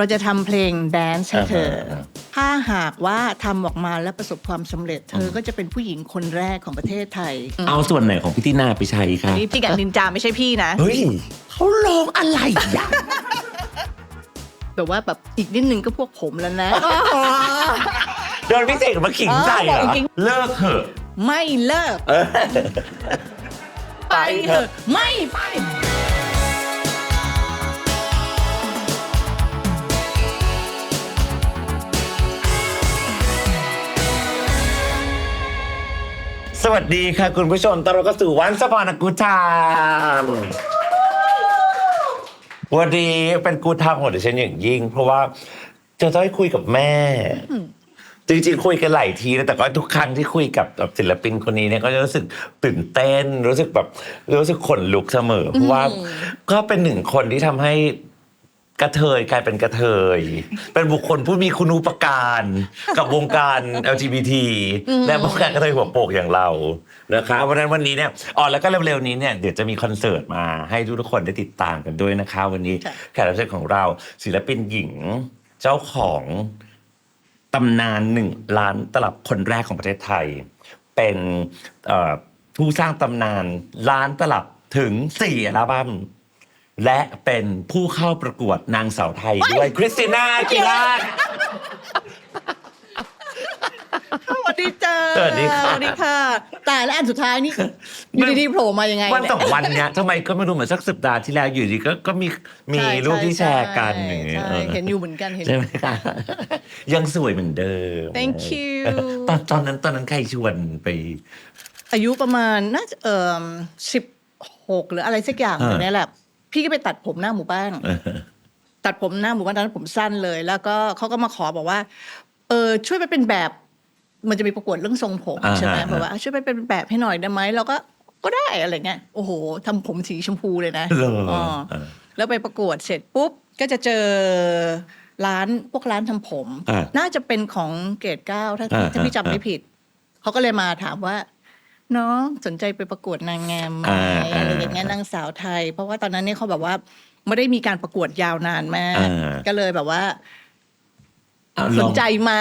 เราจะทำเพลงแดนซ์ให้เธออ่าฮะถ้าหากว่าทำออกมาแล้วประสบความสำเร็จ เธอก็จะเป็นผู้หญิงคนแรกของประเทศไทยเอาส่วนไหนของพี่ตินาไปใช้คะนี่พี่กับนินจาไม่ใช่พี่นะ เฮ้ยเขาลองอะไรอะแบบว่าแบบอีกนิดนึงก็พวกผมแล้วนะโดนพิเศษมาขิงใส่เหรอ๋ออบอกจริงเลิกเถอะ ไม่เลิกเออไปเถอะ ไม่ไป สวัสดีค่ะคุณผู้ชมตอนเราก็สู่วันสปอนกูทามวันนี้เป็นกูทามของดิฉันอย่างยิ่ง เพราะว่าจะต้องคุยกับแม่ จริงๆคุยกันหลายทีแล้วแต่ก็ทุกครั้งที่คุยกับศิลปินคนนี้เนี่ยก็จะรู้สึกตื่นเต้น รู้สึกแบบรู้สึกขนลุกเสมอเพราะว่าก็เป็นหนึ่งคนที่ทำให้ กระเทยกลายเป็นกระเทย เป็นบุคคลผู้มีคุณูปการกับวงการ LGBT และวงการกระเทยหัวโปกอย่างเรานะคะเพราะฉะนั้นวันนี้เนี่ยอ๋อแล้วก็เร็วๆนี้เนี่ยเดี๋ยวจะมีคอนเสิร์ตมาให้ทุกๆคนได้ติดตามกันด้วยนะคะ วันนี้ค่ะแขกรับเชิญของเราศิลปินหญิงเจ้าของตำนานหนึ่งล้านตลับคนแรกของประเทศไทย เป็นเอ่อผู้สร้างตำนานล้านตลับถึงสี่อัลบั้ม และเป็นผู้เข้าประกวดนางสาวไทยด้วยคริสติน่ากีฬาดสวัสดีจ้าสวัสดีค่ะ สวัสดีค่ะตายแล้วอันสุดท้ายนี่อยู่ดีๆโผล่มายังไงวันเนี่ยสองวันเนี้ยทำไมก็ไม่รู้เหมือนสักสัปดาห์ที่แล้วอยู่ดีก็ก็มีมีใช่รูปที่แชใช่ร์กันอย่างเงี้ยใช่เออเห็นอยู่เหมือนกันเห็น ใช่ไหมคะยังสวยเหมือนเดิม Thank you ตอนตอนนั้นตอนนั้นใครชวนไป อายุประมาณน่าจะเอ่อสิบหกหรืออะไรสักอย่างอ่าเนี่ยแหละ พี่ก็ไปตัดผมหน้าหมู่บ้านตัดผมหน้าหมู่บ้านตอนนั้นผมสั้นเลย แล้วก็เขาก็มาขอบอกว่า เออช่วยไปเป็นแบบ มันจะมีประกวดเรื่องทรงผมอ่าใช่ไหมฮะบอกว่าอะช่วยไปเป็นแบบให้หน่อยได้ไหมเราก็ก็ได้อะไรเงี้ยโอ้โหทำผมสีชมพูเลยนะเหรออ๋อเออแล้วไปประกวดเสร็จปุ๊บก็จะเจอร้านพวกร้านทำผมอ่าน่าจะเป็นของเกรดเก้าถ้าอ่าถ้าพี่จำไม่ผิดเขาก็เลยมาถามว่า น้องสนใจไปประกวดนางงามไหมอ่า อะไรอย่างเงี้ยนางสาวไทย เพราะว่าตอนนั้นเนี่ยเขาแบบว่าไม่ได้มีการประกวดยาวนานมาก อ่า ก็เลยแบบว่า เอาสลนองใจไหม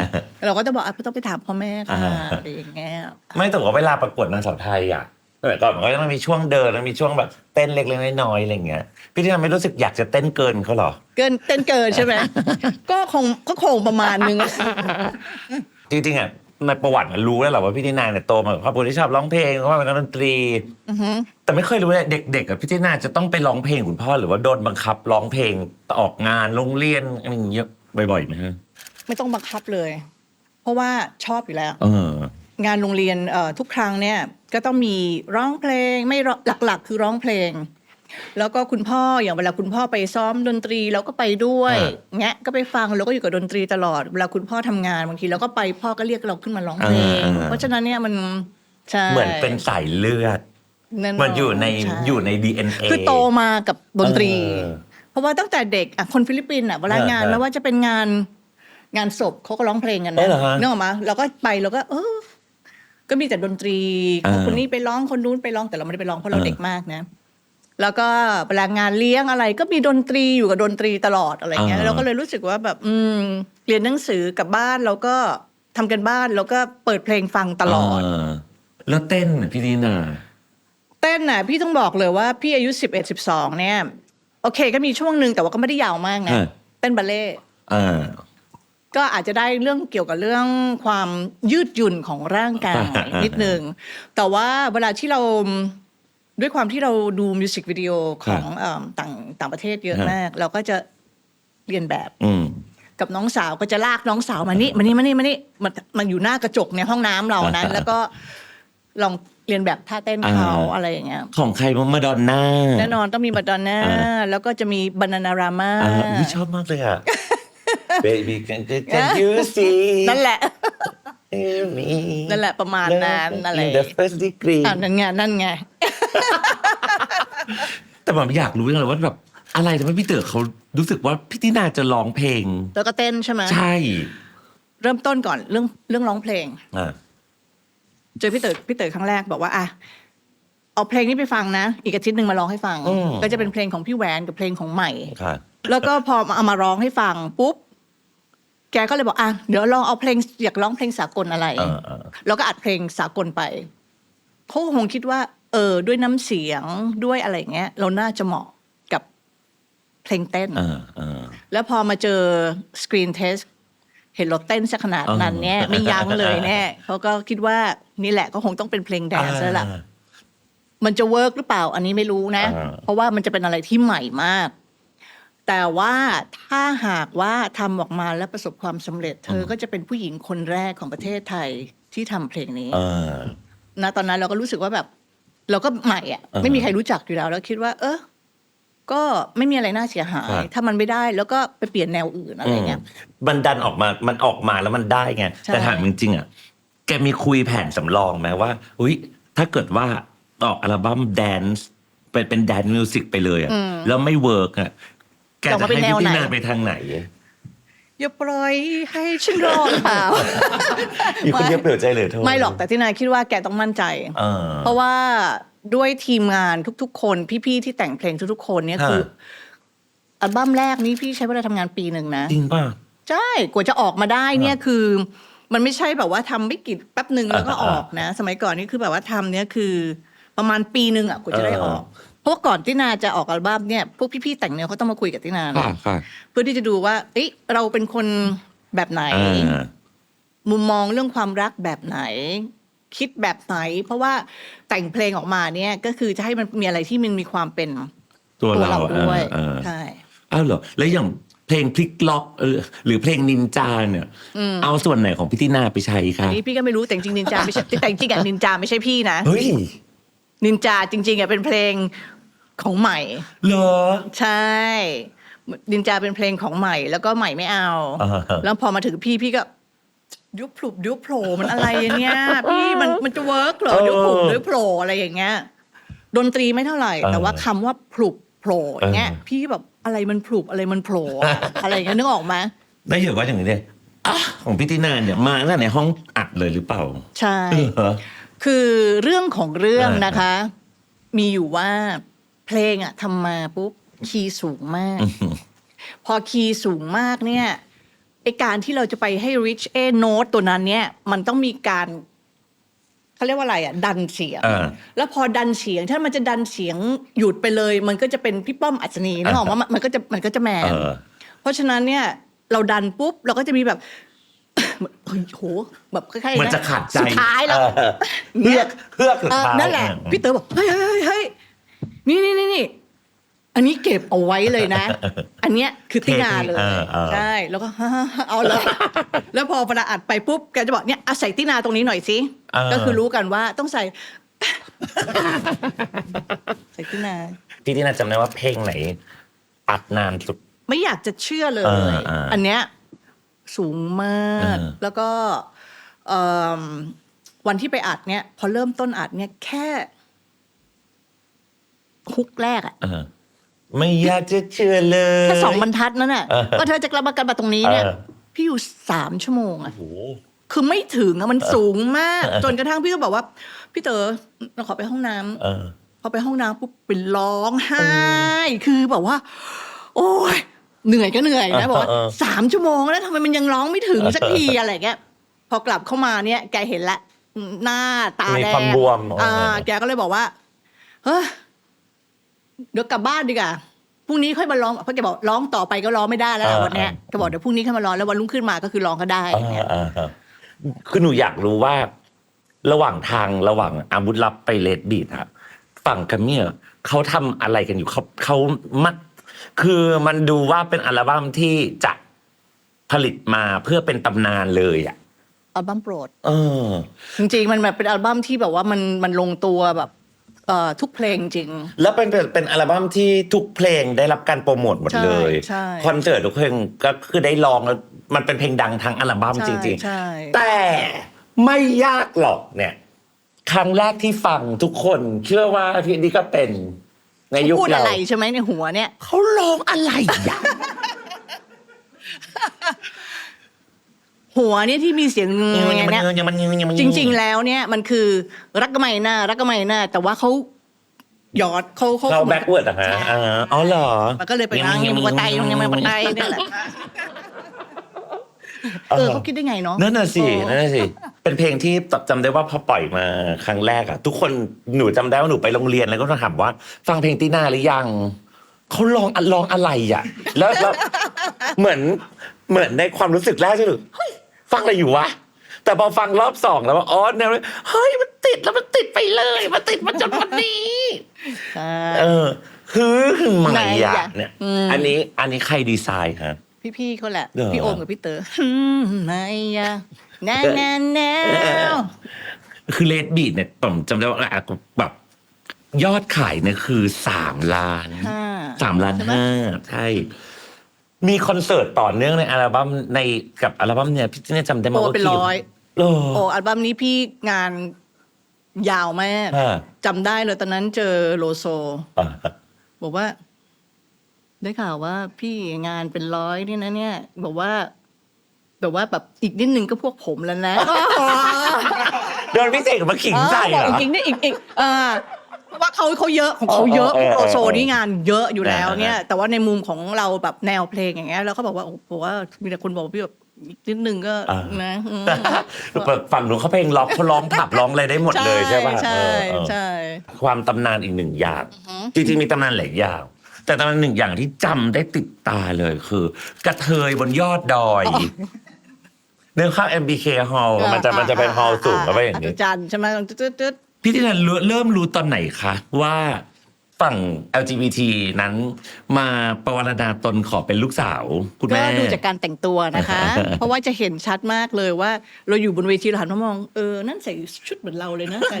อ่าเราก็จะบอกอะต้องไปถามพ่อแม่ค่ะอ่า อะไรอย่างเงี้ยไม่แต่ว่าเวลาประกวดนางสาวไทยอะสมัยก่อนมันก็ต้องมีช่วงเดินแล้วมีช่วงแบบเต้นเล็กๆน้อยๆอะไรอย่างเงี้ยพี่ที่ทำไม่รู้สึกอยากจะเต้นเกินเขาเหรอ เกินเต้นเกินใช่ไหม ก็คงก็คงประมาณนึงอะจริงๆอะ ในประวัติมันรู้แล้วแหละว่าพี่ตินาเนี่ยโตมากับครอบครัวที่ชอบร้องเพลงเพราะว่าเป็นนักดนตรี อือฮึแต่ไม่เคยรู้เลยเด็กๆกับพี่ตินาจะต้องไปร้องเพลงคุณพ่อหรือว่าโดนบังคับร้องเพลงออกงานโรงเรียนอะไรอย่างเงี้ยบ่อยๆไหมฮะไม่ต้องบังคับเลย เพราะว่าชอบอยู่แล้ว เอองานโรงเรียนเอ่อทุกครั้งเนี่ยก็ต้องมีร้องเพลงไม่ร้องหลักๆ คือร้องเพลง แล้วก็คุณพ่ออย่างเวลาคุณพ่อไปซ้อมดนตรีเราก็ไปด้วยอ่าเงี้ยก็ไปฟังเราก็อยู่กับดนตรีตลอด เวลาคุณพ่อทำงานบางทีเราก็ไปพ่อก็เรียกเราขึ้นมาร้องเพลงเพราะฉะนั้นเนี่ยมันใช่เหมือนเป็นสายเลือดแนมันอยู่ในช่อยู่ใน DNA คือโตมากับดนตรี เออ เพราะว่าตั้งแต่เด็กอะคนฟิลิปปินส์อะเวลางานเออไม่ว่าจะเป็นงานงานศพเขาก็ร้องเพลงกันเอนะอเหรอฮะนึกออกมาเราก็ไปเราก็ เออ ก็มีแต่ดนตรีเออคนนี้ไปร้องคนนู้นไปร้องแต่เราไม่ได้ไปร้องเพราะเราเออ เด็กมากนะ แล้วก็เวลางานเลี้ยงอะไร ก็มีดนตรีอยู่กับดนตรีตลอดอะไรเงี้ยเราก็เลยรู้สึกว่าแบบอืมเรียนหนังสือกลับบ้านเราก็ทำกันบ้านแล้วก็เปิดเพลงฟังตลอดเแล้วเต้นน่ะพี่ตินาเต้นน่ะพี่ต้องบอกเลยว่าพี่อายุสิบเอ็ดสิบสองเนี่ย โอเค ก็มีช่วงหนึ่งแต่ว่าก็ไม่ได้ยาวมากนะเต้นบัลเล่ต์อ่าก็อาจจะได้เรื่องเกี่ยวกับเรื่องความยืดหยุ่นของร่างกายอ่านิดนึงแต่ว่าเวลาที่เรา ด้วยความที่เราดูมิวสิกวิดีโอของเอิ่มต่างต่างประเทศเยอะฮะมาก เราก็จะเรียนแบบ อืม กับน้องสาวก็จะลากน้องสาวมานี่มานี่มานี่มานี่มันมันอยู่หน้ากระจกในห้องน้ำเรานะอ่าแล้วก็ลองเรียนแบบท่าเต้นเขาอ่า อะไรอย่างเงี้ย ของใครมาดอนน่า แน่นอนต้องมีบัดดอนน่าอ่า แล้วก็จะมีบานานารามา อ่าอุ๊ยชอบมากเลยอะ Baby can can you see นั่นแหละ me นั่นแหละประมาณนั้นอะไร in the first degree อ่านั่นไงนั่นไง แต่ผมอยากรู้จังเลยว่าแบบอะไรทำให้พี่เต๋อเขารู้สึกว่าพี่ตินาจะร้องเพลง แล้วก็เต้นใช่ไหมใช่เริ่มต้นก่อนเรื่องเรื่องร้องเพลง อ่าเจอพี่เต๋อพี่เต๋อครั้งแรกบอกว่าอะเอาเพลงนี้ไปฟังนะ อีกอาทิตย์หนึ่งมาร้องให้ฟัง ก็จะเป็นเพลงของพี่แหวนกับเพลงของใหม่ ค่ะแล้วก็พอเอามาร้องให้ฟังปุ๊บ แกก็เลยบอกอะเดี๋ยวลองเอาเพลงอยากร้องเพลงสากลอะไร เออเออ แล้วก็อัดเพลงสากลไป เขาก็คงคิดว่า เออด้วยน้ำเสียงด้วยอะไรเงี้ย เราน่าจะเหมาะกับเพลงเต้น เออเออ แล้วพอมาเจอสกรีนเทสเห็นเราเต้นสักขนาดนั้นเนี่ยเออไม่ยั้งเลยแน่เขาก็คิดว่านี่แหละก็คงต้องเป็นเพลงแดนซ์แล้วล่ะมันจะเวิร์กหรือเปล่า อันนี้ไม่รู้นะอ่าเพราะว่ามันจะเป็นอะไรที่ใหม่มาก แต่ว่าถ้าหากว่าทำออกมาแล้วประสบความสำเร็จ เธอก็จะเป็นผู้หญิงคนแรกของประเทศไทยที่ทำเพลงนี้เออนะตอนนั้นเราก็รู้สึกว่าแบบ เราก็ใหม่อะอ่าฮะไม่มีใครรู้จักอยู่แล้ว แล้วคิดว่า เออก็ไม่มีอะไรน่าเสียหายครับถ้ามันไม่ได้แล้วก็ไปเปลี่ยนแนวอื่นอะไรเงี้ยมันดันออกมามันออกมาแล้วมันได้ไงใช่แต่ถามจริงๆอะแกมีคุยแผนสำรองไหมว่าอุ้ยถ้าเกิดว่าออกอัลบั้มแดนซ์เป็นเป็นแดนมิวสิกไปเลยอะแล้วไม่เวิร์กอะแกจะออกจะมาเป็นให้แนวพี่ไหนตินาไปทางไหน อย่าปล่อยให้ฉันรอดเปล่าอยู่คนเดียวเปลี่ยวใจเลยเธอไม่หรอกแต่ที่นายคิดว่าแกต้องมั่นใจเออเพราะว่าด้วยทีมงานทุกๆ คนพี่ๆที่แต่งเพลงทุกๆ คนเนี่ยฮะคืออัลบั้มแรกนี้พี่ใช้เวลาทำงานปีหนึ่งนะ จริงป่ะ ใช่กว่าจะออกมาได้เนี่ยคือ มันไม่ใช่แบบว่าทำไม่กี่แป๊บหนึ่งแล้วก็ออกนะ สมัยก่อนนี่คือแบบว่าทำเนี่ยคือประมาณปีหนึ่งอะกว่าจะได้ออก เพราะว่าก่อนที่นาจะออกอัลบั้มเนี่ยพวกพี่ๆแต่งเนี่ยเขาต้องมาคุยกับที่นานะค่ะค่ะเพื่อที่จะดูว่าเอ้ยเราเป็นคนแบบไหนอ่ามุมมองเรื่องความรักแบบไหน คิดแบบไหน เพราะว่าแต่งเพลงออกมาเนี่ย ก็คือจะให้มันมีอะไรที่มันมีความเป็นตัวตัวเราเราด้วยเออเออใช่อ้าวเหรอแล้วอย่างเพลงพลิกล็อกเออหรือเพลงนินจาเนี่ยเอาส่วนไหนของพี่ตินาไปใช้อัคะนนี้พี่ก็ไม่รู้แต่จริงๆนินจาไม่ใช่แต่จริงๆอะนินจาไม่ใช่พี่นะเฮ้ย นินจาจริงๆอะเป็นเพลงของใหม่ เหรอ ใช่ นินจาเป็นเพลงของใหม่ แล้วก็ใหม่ไม่เอา อ่าฮะ แล้วพอมาถึงพี่พี่ก็ยุบพลุบยุบโผล่มันอะไรเนี่ย พี่มันมันจะเวิร์กเหรอยุบพลุบยุบโผล่อะไรอย่างเงี้ยดนตรีไม่เท่าไหร่ แต่ว่าคำว่าพลุบโผล่อย่างเงี้ย พี่แบบอะไรมันพลุบอะไรมันโผล่อะอะไรอย่างเงี้ยนึกออกไหมได้เห็นว่าอย่างนี้เนี่ยอะของพี่ตินาเนี่ยมาตั้งแต่ในห้องอัดเลยหรือเปล่าใช่ เหรอ คือเรื่องของเรื่องอ่านนะคะ มีอยู่ว่าเพลงอะทำมาปุ๊บคีย์สูงมาก พอคีย์สูงมากเนี่ยไอการที่เราจะไปให้ reach a note ตัวนั้นเนี่ย มันต้องมีการเขาเรียกว่าอะไรอะดันเสียงอ่าแล้วพอดันเสียง ถ้ามันจะดันเสียงหยุดไปเลย มันก็จะเป็นพี่ป้อมอัศนีนึกออกว่ามันก็จะมันก็จะแมเอนอเพราะฉะนั้นเนี่ย เราดันปุ๊บ เราก็จะมีแบบ เฮ้ยโหแบบคล้ายๆมันจะขาดใจสุดท้ายแล้วเออเฮือกเฮือกสุดเออท้ายนั่นแหละอืมพี่เต๋อบอกเฮ้ยเฮ้ยเฮ้ยนี่นี่นี่นี่อันนี้เก็บเอาไว้เลยนะ อันเนี้ยคือตินาเลยเออเออใช่แล้วก็เอาเลย แล้วพอเวลาอัดไปปุ๊บแกจะบอกเนี่ยเอาใส่ตินาตรงนี้หน่อยสิเออก็คือรู้กันว่าต้องใส่ใส่ตินาพี่ตินาจำได้ว่าเพลงไหนอัดนานสุด ไม่อยากจะเชื่อเลยเออเอออัอันเนี้ย สูงมากเออแล้วก็เอิ่มวันที่ไปอัดเนี่ย พอเริ่มต้นอัดเนี่ยแค่ฮุกแรกอะเออไม่อยากจะเชื่อเลย แค่สองบรรทัดนั่นน่ะเออว่าเธอจะกลับมากันมาตรงนี้เนี่ย เออ พี่อยู่สามชั่วโมงอะ โอ้โห คือไม่ถึงอะมันสูงมากเออจนกระทั่งพี่ก็บอกว่า พี่เต๋อเราขอไปห้องน้ำเออ พอไปห้องน้ำปุ๊บเป็นร้องไห้ คือแบบว่า โอ้ย เหนื่อยก็เหนื่อยนะบอกว่าเออสามชั่วโมงแล้วทำไมมันยังร้องไม่ถึงสักทีอะไรเงี้ยพอกลับเข้ามาเนี่ย แกเห็นละหน้าตามีแดความงบวมอ่าเออแกก็เลยบอกว่าเฮ้ยเดี๋ยวกลับบ้านดีกว่าพรุ่งนี้ค่อยมาร้องเพราะแกบอกร้องต่อไปก็ร้องไม่ได้แล้วล่ะวันเนี้ยแกบอกเดี๋ยวพรุ่งนี้ค่อยมาร้องแล้ววันรุ่งขึ้นมาก็คือร้องก็ได้เออเออเออคือหนูอยากรู้ว่า ระหว่างทางระหว่างอาวุธลับไปเลดบีดอะฝั่งกัมเมียเขาทำอะไรกันอยู่เขาเขามัด คือมันดูว่าเป็นอัลบั้มที่จะผลิตมาเพื่อเป็นตำนานเลยอะ อัลบั้มโปรด เออ จริงๆ มันแบบเป็นอัลบั้มที่แบบว่ามันมันลงตัวแบบเอ่อทุกเพลงจริง แล้วเป็นเป็นเป็นอัลบั้มที่ทุกเพลงได้รับการโปรโมทหมดเลยใช่คอนเสิร์ตทุกเพลงก็คือได้ลองแล้วมันเป็นเพลงดังทั้งอัลบั้มใช่จริงใช่ๆแต่ไม่ยากหรอกเนี่ย ครั้งแรกที่ฟังทุกคน เชื่อว่าพี่นี่ก็เป็น ในยุคพูดเราอะไรใช่ไหมในหัวเนี่ย เขาร้องอะไรอะ หัวเนี่ยที่มีเสียงเงยังยมันเนี่ยยังมันยังมันยังมันจริง ๆ แล้วเนี่ยมันคือรักก็ไม่น่ารักก็ไม่น่าแต่ว่าเขาย้อนเขาเขาเข้าแบ็กเวิร์ดอะฮะใช่อ่าอ๋อเหรอ มันก็เลยไปนั่งยังบันไดยังบันไดเนี่ยแหละเออเขาคิดได้ไงเนาะนั่นน่ะสิโอ้นั่นน่ะสิ เป็นเพลงที่จำได้ว่าพอปล่อยมาครั้งแรกอะทุกคนหนูจำได้ว่าหนูไปโรงเรียนแล้วก็ถามว่า ฟังเพลงตีนาหรือยังเขาลองอะลองอะไรอะแล้วแล้วเหมือนเหมือนในความรู้สึกแรกที่หนูเฮ้ยฟังอะไรอยู่วะแต่พอฟังรอบสองแล้วว่าอ๋อเนี่ยเฮ้ยมันติดแล้วมันติดไปเลยมันติดมาจนวันนี้ใช่เออคือคือใหม่ไหนอะอะเนี่ยอืมอันนี้อันนี้ใครดีไซน์ฮะพี่ๆเขาแหละเหรอพี่โอมกับพี่เต๋ออืมไม่อะ แน่แน่แน่คือเลดบีดเนี่ยผมจำได้ว่าอะแบบยอดขายเนี่ยคือสามล้านห้าสามล้านใช่ไหมห้าใช่ มีคอนเสิร์ตต่อเนื่องในอัลบั้มในกับอัลบั้มเนี่ยพี่เนี่ยจำได้ไหมโอ้ว่าเป็นกี่ร้อยเออโอ้อัลบั้มนี้พี่งานยาวมากอ่าจำได้เลยตอนนั้นเจอโลโซอ่าบอกว่า ได้ข่าวว่าพี่งานเป็นร้อยนี่นะเนี่ย บอกว่า แบบว่าแบบอีกนิดนึงก็พวกผมแล้วนะโดนพี่เสกมาขิงใส่เออเหรบอกออีกนิดอีกอีกเออเพราะว่าเขาเขาเยอะของเขาเยอะเออเออเออโลโซนี่งานเยอะอยู่แล้วเนี่ยอ่าแต่ว่าในมุมของเราแบบแนวเพลงอย่างเงี้ยเราก็บอกว่าโอ้โหว่ามีแต่คนบอกว่าพี่แบบอีกนิดนึงก็นะอืมฝั่งหนูเขาเพลงล็อกเขาร้องผับร้องอะไรได้หมดเลยใช่ป่ะใช่เออเออใช่ ความตำนานอีกหนึ่งอย่าง จริงๆมีตำนานหลายอย่าง แต่ตำนานหนึ่งอย่างที่จำได้ติดตาเลยคือ กระเทยบนยอดดอย เนื้อข้าง MBK Hall มันจะมันจะเป็น hall สูงแล้วไปอย่างนี้นี้จันใช่ไหมตึ๊ดตึ๊ดพี่ที่นันรู้เริ่มรู้ตอนไหนคะว่าฝั่ง LGBT นั้นมาประวรณาตนขอเป็นลูกสาวคุณก็แม่ ดูจากการแต่งตัวนะคะ เพราะว่าจะเห็นชัดมากเลยว่าเราอยู่บนเวทีเราหันมามองเออนั่นใส่ชุดเหมือนเราเลยนะแต่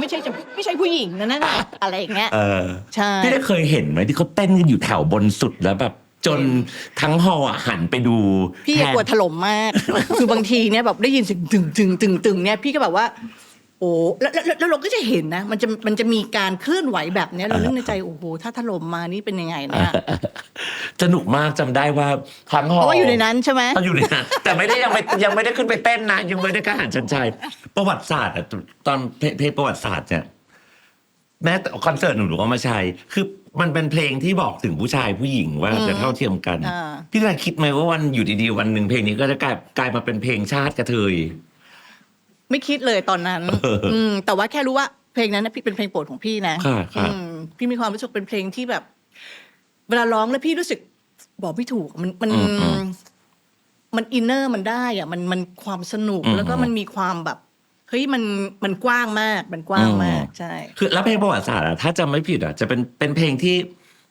ไม่ใช่จะไม่ใช่ผู้หญิงนะนั่นน่ะอะไรอย่างเงี้ยเออ ใช่ พี่ได้เคยเห็นไหมที่เขาเต้นกันอยู่แถวบนสุดแล้วแบบ จนทั้งฮอลล์อะหันไปดูพี่แทน กลัวถล่มมาก คือบางทีเนี่ยแบบได้ยินเสียงตึงตึงตึงตึงเนี่ยพี่ก็แบบว่า โอ้แล้วแล้วแล้วเราก็จะเห็นนะ มันจะมันจะมีการเคลื่อนไหวแบบเนี้ยเรานึกในใจโอ้โหถ้าถล่มมานี่เป็นยังไงเนี่ยสนุกมากจำได้ว่าทั้งฮอลล์เพราะว่าอยู่ในนั้นใช่ไหม ตอนอยู่ในนั้นแต่ไม่ได้ยังไม่ยังไม่ได้ขึ้นไปเต้นนะยังไม่ได้กล้าหารชันชัยประวัติศาสตร์อะตอนเพลงเพลงประวัติศาสตร์เนี่ยแม้แต่คอนเสิร์ตหนูหนูก็ไม่ใช่คือ มันเป็นเพลงที่บอกถึงผู้ชายผู้หญิงว่าจะเท่าเทียมกัน อ่า พี่นายคิดไหมว่าวันอยู่ดีๆวันหนึ่งเพลงนี้ก็จะกลายกลายมาเป็นเพลงชาติกระเทย ไม่คิดเลยตอนนั้น เอออืม แต่ว่าแค่รู้ว่าเพลงนั้นนะพี่เป็นเพลงโปรดของพี่นะค่ะค่ะ อืมพี่มีความรู้สึกเป็นเพลงที่แบบ เวลาร้องแล้วพี่รู้สึกบอกไม่ถูก มันมัน อืมอืมมันอินเนอร์มันได้อะมันมันความสนุกอืมแล้วก็มันมีความแบบ เฮ้ยมันมันกว้างมากมันกว้างมากอืมใช่ คือแล้วเพลงประวัติศาสตร์อะถ้าจำไม่ผิดอะจะเป็นเป็นเพลงที่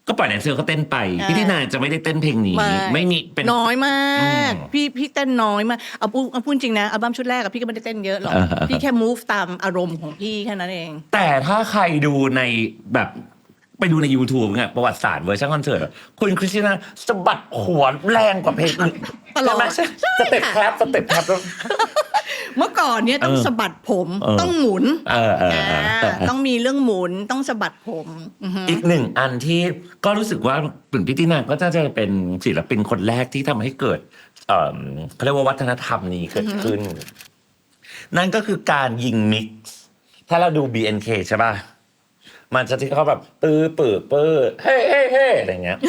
ก็ปล่อยแดนเซอร์เขาเต้นไป อ่า พี่ที่นายจะไม่ได้เต้นเพลงนี้ ไม่มีเป็น น้อยมาก อืมพี่พี่เต้นน้อยมากเอาพูดเอาพูดจริงนะอัลบั้มชุดแรกอะพี่ก็ไม่ได้เต้นเยอะหรอกอ่าฮะ พี่แค่ move ตามอารมณ์ของพี่แค่นั้นเอง แต่ถ้าใครดูในแบบไปดูใน YouTube เนี่ยประวัติศาสตร์เวอร์ชันคอนเสิร์ตอะคุณคริสติน่าสะบัดหัวแรงกว่าเพลงอื่นตลอด ใช่ไหมใช่สเต็ปแคลปสเต็ปแคลปแล้ว เมื่อก่อนเนี่ยต้องเออสะบัดผมเออต้องหมุนเออเออเออเออต้องมีเรื่องหมุนต้องสะบัดผมอือฮึอีกหนึ่งอันที่ก็รู้สึกว่าปิ่นพิตินาก็จะจะเป็นศิลปินคนแรกที่ทำให้เกิดเอ่อเขาเรียกว่าวัฒนธรรมนี้เกิดขึ้น นั่นก็คือการยิงมิกซ์ถ้าเราดู BNK ใช่ป่ะมันจะที่เขาแบบตื้อปื้อเปื้อเฮ้เฮ้เฮ้อะไรเงี้ย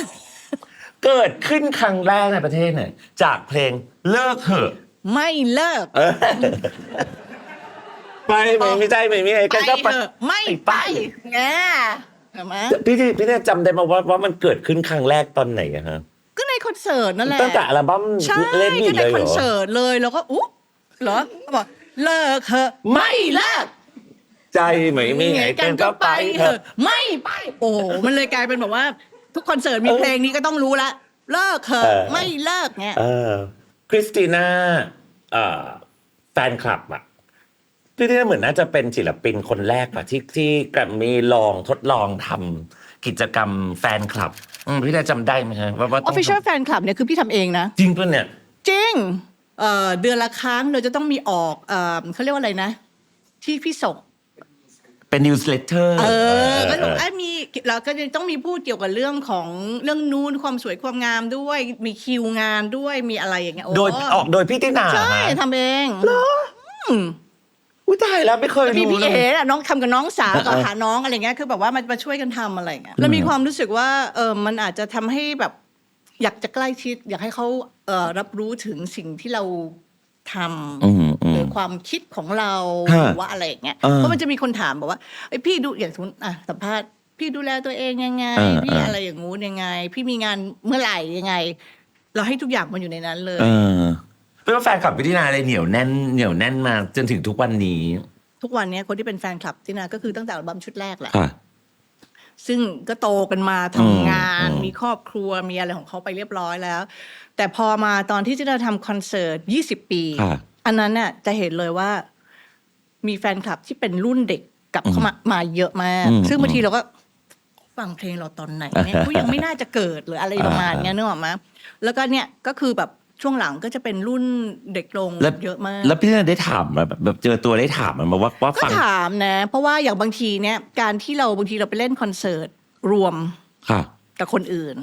เกิดขึ้นครั้งแรกในประเทศเนี่ยจากเพลงเลิกเหอะ ไม่เลิก เออไปไม่ไม่ใช่ไม่มีไอ้ไปกันก็ไป เถอะไม่ไปแงเห็นไหมพี่ที่พี่เนี่ยจำได้มาว่าว่ามันเกิดขึ้นครั้งแรกตอนไหนอะฮะก็ในคอนเสิร์ตนั่นแหละ ตั้งแต่อัลบั้มใช่เล่นบีก็ดในเลยเหครอนอเสิร์ตเลยแล้วก็อุ๊บเหรอบอกเลิกเถอะไม่เลิกใจไม่มีไอ้กันก็ไปเถอะ ไม่ไป โอ้โหมันเลยกลายเป็นแบบว่า ทุกคอนเสิร์ตมีเพลงนี้ก็ต้องรู้ละ เลิกเถอะเออ ไม่เลิกเนี่ยเออค ริสติน่าเอ่อแฟนคลับอะพี่ที่เหมือนน่าจะเป็นศิลปินคนแรกอะที่ที่แกรมมีลองทดลองทำกิจกรรมแฟนคลับอืมพี่ได้จำได้ไหมฮะว่าว่าอต้อองฟฟิเชียลแฟนคลับเนี่ยคือพี่ทำเองนะ จริงป่ะเนี่ย จริงเอ่อเดือนละครั้งเราจะต้องมีออกเอ่อเขาเรียกว่าอะไรนะ ที่พี่ส่ง เป็นนิวส์เลเตอร์เออก็บอกไอ้ยมีเราก็จะต้องมีพูดเกี่ยวกับเรื่องของเรื่องนู้นความสวยความงามด้วย มีคิวงานด้วยมีอะไรอย่างเงี้ยโอ้โดยออกโดยพี่ตินาใช่ฮะทำเองอุ๊อุ้ยตายแล้วไม่เคยพี่รู้พี่เลเอยน่ะน้องทำกับน้องสาวกับเออหาน้องอะไรเงี้ยคือแบบว่ามันมาช่วยกันทำอะไรเงี้ยแล้วมีความรู้สึกว่าเออมันอาจจะทำให้แบบ อยากจะใกล้ชิด อยากให้เขาเอ่อรับรู้ถึงสิ่งที่เราทำอืมอืหมรือ ความคิดของเราฮะหรือว่าอะไรอย่างเงี้ยเออเพราะมันจะมีคนถามบอกว่าไอยพี่ดูอย่างสมมติอะสัมภาษณ์พี่ดูแลตัวเองยังไง เออพี่เอออ อะไรอย่างงู้นยังไง พี่มีงานเมื่อไหร่ยังไง เราให้ทุกอย่างมันอยู่ในนั้นเลย เออเป็นว่าแฟนคลับพิธีนาเลยเหนียวแน่นเหนียวแน่นมาจนถึงทุกวันนี้ ทุกวันเนี้ยคนที่เป็นแฟนคลับที่นาก็คือตั้งแต่อัลบั้มชุดแรกแหละ ค่ะ ซึ่งก็โตกันมาทำงาน อืม มีครอบครัวมีอะไรของเขาไปเรียบร้อยแล้ว แต่พอมาตอนที่จะทำคอนเสิร์ต 20 ปี ค่ะ อันนั้นน่ะจะเห็นเลยว่า มีแฟนคลับที่เป็นรุ่นเด็กกลับเข้ามามาเยอะมากอืมซึ่งบางทีเราก็ฟังเพลงเราตอนไหนเนี่ยเขายังไม่น่าจะเกิดหรืออะไรประมาณเนี้ยนึกออกไหมแล้วก็เนี่ยก็คือแบบช่วงหลังก็จะเป็นรุ่นเด็กลงแล้วเยอะมาก แล้วพี่นาได้ถามมาแบบแบบเจอตัวได้ถามมันมาว่าว่าก็ฟังถามนะ เพราะว่าอย่างบางทีเนี่ย การที่เราบางทีเราไปเล่นคอนเสิร์ตรวมค่ะกับคนอื่น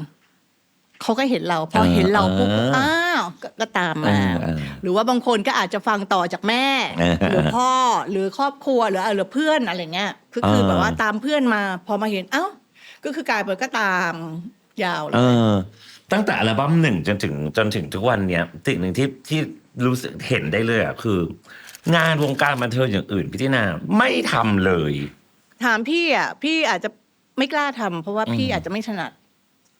เขาก็เห็นเราพอเออเห็นเราปุ๊บเอออ้อ้าว ก็ก็ตามมาเออเออหรือว่าบางคนก็อาจจะฟังต่อจากแม่เออหรือพ่อหรือครอบครัวหรือหรือเพื่อนอะไรเงี้ยคือคือเออแบบว่าตามเพื่อนมา พอมาเห็นเอ้า ก็คือกลายเป็นก็ตามยาวเลเอยอตั้งแต่อัลบั้มหนึ่งจนถึงจนถึงทุกวันเนี้ยสิ่งหนึ่งที่ที่รู้สึกเห็นได้เลยอะคือ งานวงการบันเทิงอย่างอื่นพี่ตินาไม่ทำเลย ถามพี่อะพี่อาจจะไม่กล้าทำเพราะว่าพี่อืมอาจจะไม่ถนัด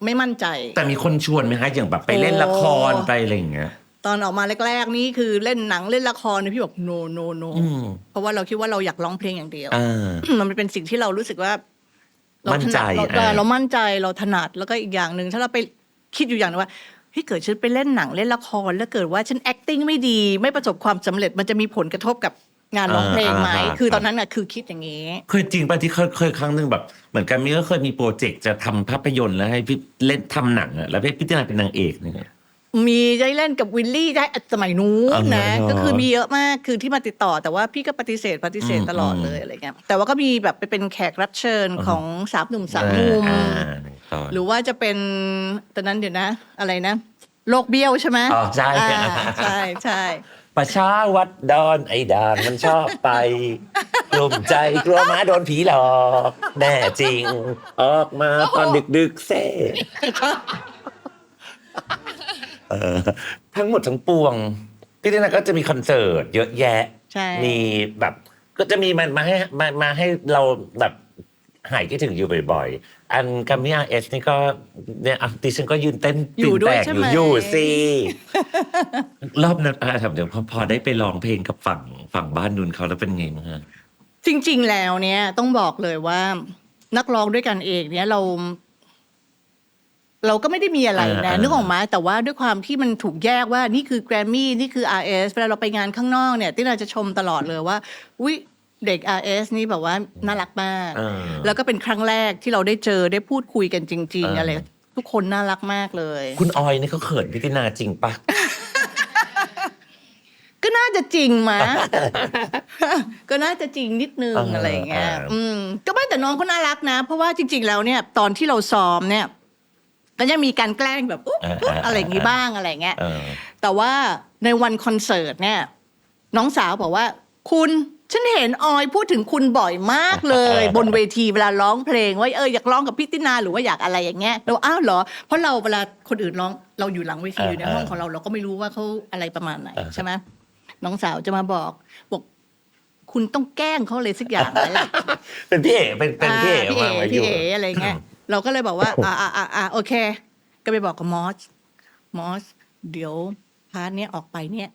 ไม่มั่นใจ แต่มีคนชวนไหมฮะอย่างแบบไปเล่นละครโอ้ไปอะไรอย่างเงี้ย ตอนออกมาแรก ๆ นี่คือเล่นหนังเล่นละครเนี่ยพี่บอก no no no อืม เพราะว่าเราคิดว่าเราอยากร้องเพลงอย่างเดียว อ่า มันเป็นสิ่งที่เรารู้สึกว่า เรามั่นถใจนัดเราอ่า เรามั่นใจเราถนัดแล้วก็อีกอย่างหนึ่งถ้าเราไปคิดอยู่อย่างหนึงว่าเฮ้ยเกิดฉันไปเล่นหนังเล่นละคร แล้วเกิดว่าฉัน acting ไม่ดี ไม่ประสบความสำเร็จมันจะมีผลกระทบกับ งานร้องเพลงไหม อ่าอ่า คือตอนนั้นน่ะคือคิดอย่างนี้ เคยจริงป่ะที่เคยเคยครั้งหนึ่งแบบ เหมือนกันมีก็เคยมีโปรเจกต์จะทำภาพยนตร์แล้วให้พี่เล่นทำหนังอะแล้วพี่พี่ตินาเป็นนางเอกเนี่ย มีได้เล่นกับวิลลี่ได้สมัยนู้นอ๋อนะเหรอก็คือมีเยอะมากคือที่มาติดต่อแต่ว่าพี่ก็ปฏิเสธปฏิเสธอืมตลอดเลยอืมอะไรเงี้ยแต่ว่าก็มีแบบไปเป็นแขกรับเชิญของสามหนุ่มสามมุม อ่าตอนหรือว่าจะเป็นตอนนั้นเดี๋ยวนะ อะไรนะ โลกเบี้ยวใช่ไหมอ๋อใช่อ่าใช่ใช่ ประชาวัดดอนไอ้ด่างมันชอบไปกลุ่มใจกลัวหมาโดนผีหลอกแน่จริง ออกมาตอนดึกดึกๆเซ่เออทั้งหมดทั้งปวงพี่ตินาก็จะมีคอนเสิร์ตเยอะแยะ ใช่ มีแบบก็จะมีมันมาให้มามาให้เราแบบ หายคิดถึงอยู่บ่อยๆ อันกัมมี่อาเอสนี่ก็เนี่ยอะดิฉันก็ยืนเต้นอยู่ด้วยตีนแตกใช่ไหมอยู่สิ รอบนั้นอะถามเดี๋ยวพอพอได้ไปร้องเพลงกับฝั่งฝั่งบ้านนุนเขาแล้วเป็นไงบ้างฮะ จริง ๆ แล้วเนี่ยต้องบอกเลยว่า นักร้องด้วยกันเองเนี่ยเรา เราก็ไม่ได้มีอะไรนะนึกออกไหมาแต่ว่าด้วยความที่มันถูกแยกว่านี่คือแกรมมี่นี่คือ RS เวลาเราไปงานข้างนอกเนี่ยที่เราจะชมตลอดเลยว่าอุ๊ย เด็ก RS นี่แบบว่าน่ารักมาก เออ แล้วก็เป็นครั้งแรกที่เราได้เจอได้พูดคุยกันจริงเออ ๆ อะไร ทุกคนน่ารักมากเลย คุณออยนี่เขาเขินพิตินาจริงปะ ก็น่าจะจริงมะ ก็น่าจะจริงนิดนึงเออออะไรอย่างเงี้ยเอออือืม ก็ไม่แต่น้องก็น่ารักนะ เพราะว่าจริง ๆ แล้วเนี่ยตอนที่เราซ้อมเนี่ย ก็ยังมีการแกล้งแบบอุ๊บอุ๊บอะไรอย่างงี้บ้างอะไรอย่างเงี้ย เออ แต่ว่าในวันคอนเสิร์ตเนี่ย น้องสาวบอกว่า คุณ ฉันเห็นออยพูดถึงคุณบ่อยมากเลย บนเวทีเวลาร้องเพลงว่าเอออยากร้องกับพี่ตินาหรือว่าอยากอะไรอย่างเงี้ยเราอ้าวเหรอ เพราะเราเวลาคนอื่นร้องเราอยู่หลังเวทีอยู่ในห้องของเราเราก็ไม่รู้ว่าเขาอะไรประมาณไหนเออใช่ไหมน้องสาวจะมาบอกบอกคุณต้องแกล้งเขาเลยสักอย่างแล้วล่ะเป็นพี่เอกเป็นเป็นพี่เอกอ่าพี่วางไว้อพี่ยู่เออะไรเงี้ยเราก็เลยบอกว่าอ่า อ่าอ่าอ่าโอเค ก็ไปบอกกับมอสมอส เดี๋ยวพาร์ทเนี้ยออกไปเนี่ย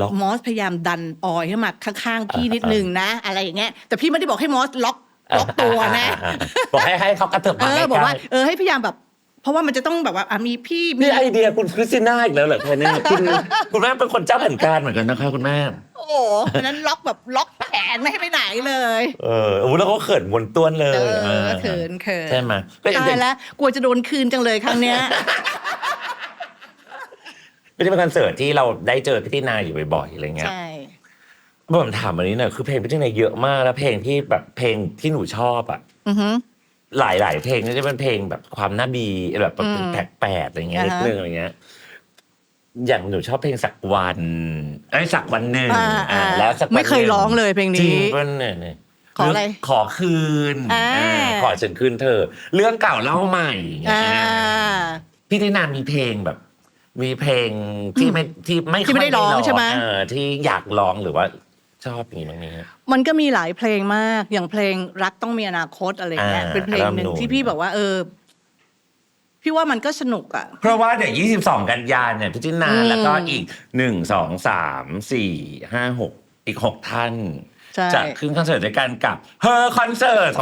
ล็อก มอสพยายามดันออยให้มาข้างๆพี่นิดนึงนะ อะไรอย่างเงี้ยแต่พี่ไม่ได้บอกให้มอสล็อกล็อกตัวนะบอกให้ให้เขากระเถิบเอมาอใกล้ๆบอกว่าเออให้พยายามแบบ เพราะว่ามันจะต้องแบบว่าอะมีพี่มีนี่ไอเดียคุณคริสติน่าอีกแล้วเหรอคะเนี่ยคุณคุณแม่เป็นคนเจ้าแผนการเหมือนกันนะคะคุณแม่ โอ้โหอันนั้นล็อกแบบล็อกแขนไม่ให้ไปไหนเลยเออโอ้แล้วก็เขินมวนต้วนเลเอยอเขินเขิน ใช่ไหมก็อย่างตายแล้วกลัวจะโดนคืนจังเลยครั้งเนี้ย ไม่ได้เป็นคอนเสิร์ตที่เราได้เจอพี่ตินาอยู่บ่อยๆอะไรเงี้ยใช่ผมถามอันนี้หน่อยคือเพลงพี่ตินาเยอะมากแล้วเพลงที่แบบเพลงที่หนูชอบอะอือฮึ หลายหลายๆเพลงนี่จะเป็นเพลงแบบความน่าบีแบบอืมแปลกแปลกๆอะไรเงี้ยอ่านิดฮะนึงอะไรเงี้ยอย่างหนูชอบเพลงสักวันไอ้ยสักวันหนึ่งอ่าอ่าอ่าแล้วสักวันไม่เคยหนึ่ร้องเลยเพลงนี้จริงป่ะเนี่ยเนี่ยขออะไรขอคืนอ่า อ่าขอฉันคืนเธอ เรื่องเก่าเล่าใหม่อ่า พี่ตินามีเพลงแบบ มีเพลงที่ไม่ที่ไม่ที่ไม่ได้ร้องใช่ไหม เออที่อยากร้องหรือว่าชอบอย่างนี้บ้างไหมฮะ มันก็มีหลายเพลงมาก อย่างเพลงรักต้องมีอนาคตอะไรเงี้ย อ่าเป็นเพลงหนึ่งอัลบั้มนู้นที่พี่บอกว่า เออ พี่ว่ามันก็สนุกอะ เพราะว่าเดี๋ยว22 กันยาเนี่ยพี่ตินาอืมแล้วก็อีก 1 2 3 4 5 6 อีก 6 ท่าน ใช่ จะขึ้นคอนเสิร์ตด้วยกันกับเฮอคอนเสิร์ต2024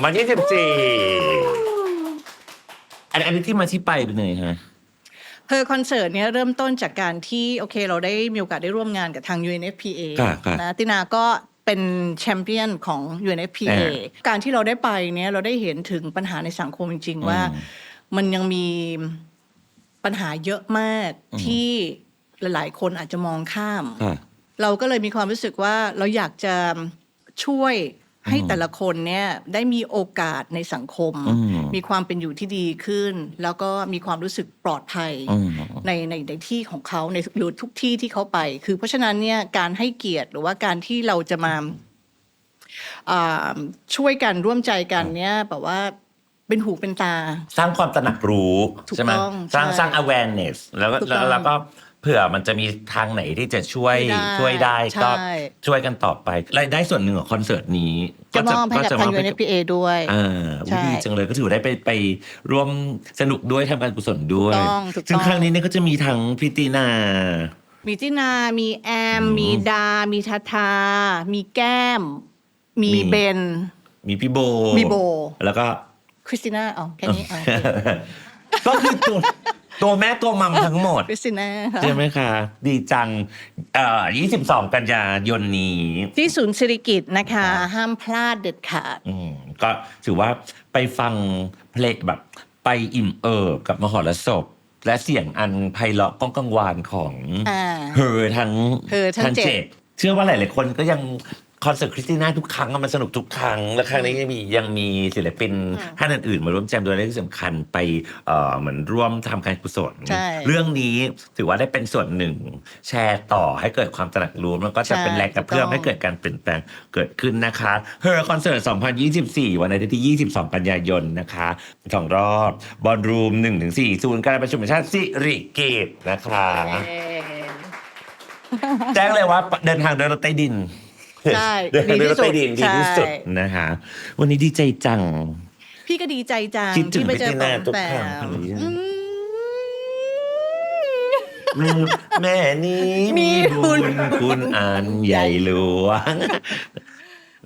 อันอันนี้ที่มาที่ไปเป็นไงฮะ เพอคอนเสิร์ตเนี้ยเริ่มต้นจากการที่โอเค เราได้มีโอกาสได้ร่วมงานกับทาง UNFPA ครับครับนะตินาก็เป็นแชมเปี้ยนของ UNFPA อ่าการที่เราได้ไปเนี้ยเราได้เห็นถึงปัญหาในสังคมจริง ๆ ว่าอืมมันยังมีปัญหาเยอะมากที่หลาย ๆ คนอาจจะมองข้ามค่ะเราก็เลยมีความรู้สึกว่าเราอยากจะช่วยให้แต่ละคนเนี่ยได้มีโอกาสในสังคมอื มมีความเป็นอยู่ที่ดีขึ้น แล้วก็มีความรู้สึกปลอดภัยอืมในในในที่ของเขาในหรือทุกที่ที่เขาไป คือเพราะฉะนั้นเนี่ยการให้เกียรติหรือว่าการที่เราจะมาอ่าช่วยกันร่วมใจกันเนี่ยแบบว่าเป็นหูเป็นตา สร้างความตระหนักรู้ถูกใช่ไหมต้องสร้างใช่สร้าง awareness แล้วก็ถูกแล้วต้องแล้วก็ เผื่อมันจะมีทางไหนที่จะช่วยช่ช่ววยยได้ได้ก็ใช่ช่วยกันต่อไปรายได้ส่วนหนึ่งของคอนเสิร์ตนี้จะมอบให้กับทางมอบให้กับ UNFPA ด้วยอ่าใช่อุ๊ยดีจังเลยก็ถือได้ไปไปร่วมสนุกด้วยทำการกุศลด้วยถูกต้องถูกต้องซึ่งครั้งนี้เนี่ยก็จะมีทั้งพิตินามีตินา มีแอมอืมมีดา มีทาทา มีแก้มมีมีเบน มีพี่โบ มีโบ แล้วก็คริสติน่าอ๋อแค่นี้อ๋อก็คือตัว ตัวแม่ตัวมัมทั้งหมด คริสติน่าค่ะ ใช่ไหมคะ ดีจังเอ่อ22 กันยายนนี้ ที่ศูนย์สิริกิตนะคะครับห้ามพลาดเด็ดขาด อืมก็ถือว่าไปฟังเพลงแบบไปอิ่มเอิบกับมหรสพ และเสียงอันไพเราะก้องกังวานของอ่าเฮอทั้งเฮอทั้งเจ็ด เชื่อว่าหลาย ๆ คนก็ยัง คอนเสิร์ตคริสติน่าทุกครั้งอะมันสนุกทุกครั้ง และครั้งนี้ยังมียังมีศิลปินท่านอื่นๆมาร่วมแจมด้วยและที่สำคัญไปเอ่อเหมือนร่วมทำการกุศล ใช่เรื่องนี้ถือว่าได้เป็นส่วนหนึ่ง แชร์ต่อให้เกิดความตระหนักรู้แล้วก็จะใช่เป็นแรงกระเพื่อมถูกต้อง ให้เกิดการเปลี่ยนแปลงเกิดขึ้นนะคะ เฮอคอนเสิร์ต 2024 วันอาทิตย์ที่ 22 กันยายนนะคะสองรอบบอลรูม 1-4 ศูนย์การประชุมแห่งชาติสิริกิตนะคะแจ้งเลยว่าเดินทางโดยรถใต้ดิน ใช่เดินทางโดยรถใต้ดินดีดีที่ที่สุสุดดนะคะวันนี้ดีใจจัง พี่ก็ดีใจจังคิดถึงที่ไปเจอพี่ติปอน่ามทุกแปครั้งมคนนี้อืมแม่นี้มีมีบุบุญญคุณอันใหญ่หลวง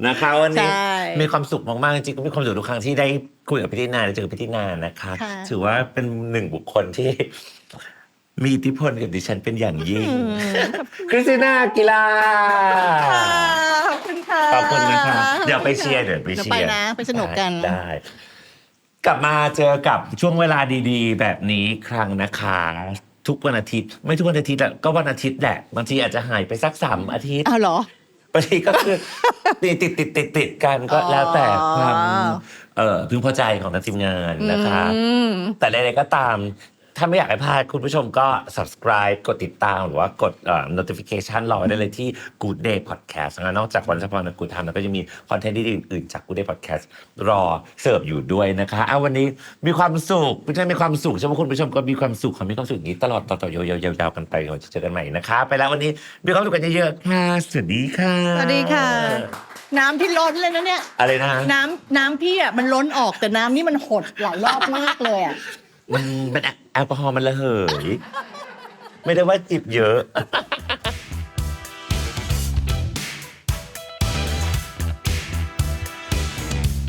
นะคะวันนี้ใช่มีความสุขมากๆจริงๆก็มีความสุขทุกครั้งที่ได้คุยกับพี่ตินาได้เจอกับพี่ตินานะคะค่ะถือว่าเป็นหนึ่งบุคคลที่ มีอิทธิพลกับดิฉันเป็นอย่างยิ่ง คริสติน่ากีฬาค่ะขอบคุณค่ะขอบคุณนะคะเดี๋ยวไปเชียร์เดี๋ยวไปเชียร์ไปนะไปสนุกกัน ได้ กลับมาเจอกับช่วงเวลาดีๆ แบบนี้อีกครั้งนะคะ ทุกวันอาทิตย์ ไม่ทุกวันอาทิตย์อะก็วันอาทิตย์แหละบางทีอาจจะหายไปสักสามอาทิตย์อ้าวเหรอบางทีก็คือติดติดติดติดติดกันก็แล้วแต่ความอ๋อเอ่อพึงพอใจของทางทีมงานนะคะอืมแต่ใดๆก็ตาม ถ้าไม่อยากให้พลาดคุณผู้ชมก็ subscribe กดติดตามหรือว่ากดเอ่อ notification รอไว้ได้เลยที่ Good Day Podcast นะนอกจากวันเฉพาะใน Good Time แล้วก็จะมีคอนเทนต์ที่อื่นๆจาก Good Day Podcast รอเสิร์ฟอยู่ด้วยนะคะเอาวันนี้มีความสุขไม่ใช่มีความสุขใช่ไหมคุณผู้ชมก็มีความสุขขอมีความสุขอย่างนี้ตลอดต่อๆยาวๆๆกันไปก่อนจะเจอกันใหม่นะคะ ไปแล้ววันนี้มีความสุขกันเยอะๆค่ะสวัสดีค่ะ สวัสดีค่ะ น้ำที่ล้นเลยนะเนี่ย อะไรนะน้ำน้ำพี่อะมันล้นออกแต่น้ำนี่มันหดหลายรอบมากเลยอะ มันเป็นแอลกอฮอล์มันระเหย ไม่ได้ว่าจิบเยอะ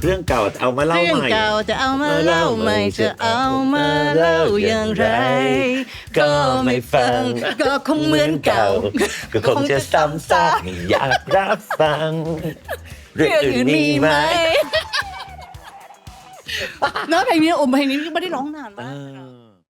เรื่องเก่าเอามาเล่าเรื่องใหม่ เก่าจะเอามาเล่าใหม่จะเอามาเล่าอย่างไร ก็ไม่ฟัง ก็คงเหมือนเก่า ก็คงจะซ้ำซากไม่อยากรับฟัง เรื่องเรื่องอื่อื่นนมีมีไหไหมมเนื้อเพลงนี้อมเพลงนี้ไม่ได้ร้องนานเอมากอ